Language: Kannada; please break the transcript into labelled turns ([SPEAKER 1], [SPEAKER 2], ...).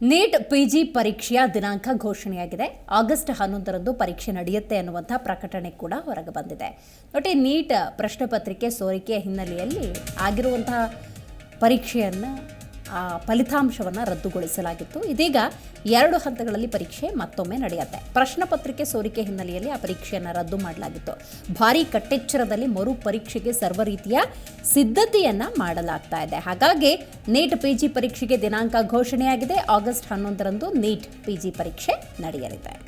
[SPEAKER 1] ನೀಟ್ ಪಿಜಿ ಪರೀಕ್ಷೆಯ ದಿನಾಂಕ ಘೋಷಣೆಯಾಗಿದೆ. ಆಗಸ್ಟ್ ಹನ್ನೊಂದರಂದು ಪರೀಕ್ಷೆ ನಡೆಯುತ್ತೆ ಅನ್ನುವಂಥ ಪ್ರಕಟಣೆ ಕೂಡ ಹೊರಗೆ ಬಂದಿದೆ. ನೋಡಿ, ನೀಟ್ ಪ್ರಶ್ನೆ ಪತ್ರಿಕೆ ಸೋರಿಕೆಯ ಹಿನ್ನೆಲೆಯಲ್ಲಿ ಆಗಿರುವಂತಹ ಪರೀಕ್ಷೆಯನ್ನು ಫಲಿತಾಂಶವನ್ನು ರದ್ದುಗೊಳಿಸಲಾಗಿತ್ತು. ಇದೀಗ ಎರಡು ಹಂತಗಳಲ್ಲಿ ಪರೀಕ್ಷೆ ಮತ್ತೊಮ್ಮೆ ನಡೆಯುತ್ತೆ. ಪ್ರಶ್ನೆ ಪತ್ರಿಕೆ ಸೋರಿಕೆ ಹಿನ್ನೆಲೆಯಲ್ಲಿ ಆ ಪರೀಕ್ಷೆಯನ್ನು ರದ್ದು ಮಾಡಲಾಗಿತ್ತು. ಭಾರೀ ಕಟ್ಟೆಚ್ಚರದಲ್ಲಿ ಮರು ಪರೀಕ್ಷೆಗೆ ಸರ್ವ ರೀತಿಯ ಸಿದ್ಧತೆಯನ್ನು ಮಾಡಲಾಗ್ತಾ ಇದೆ. ಹಾಗಾಗಿ ನೀಟ್ ಪಿಜಿ ಪರೀಕ್ಷೆಗೆ ದಿನಾಂಕ ಘೋಷಣೆಯಾಗಿದೆ. ಆಗಸ್ಟ್ ಹನ್ನೊಂದರಂದು ನೀಟ್ ಪಿಜಿ ಪರೀಕ್ಷೆ ನಡೆಯಲಿದೆ.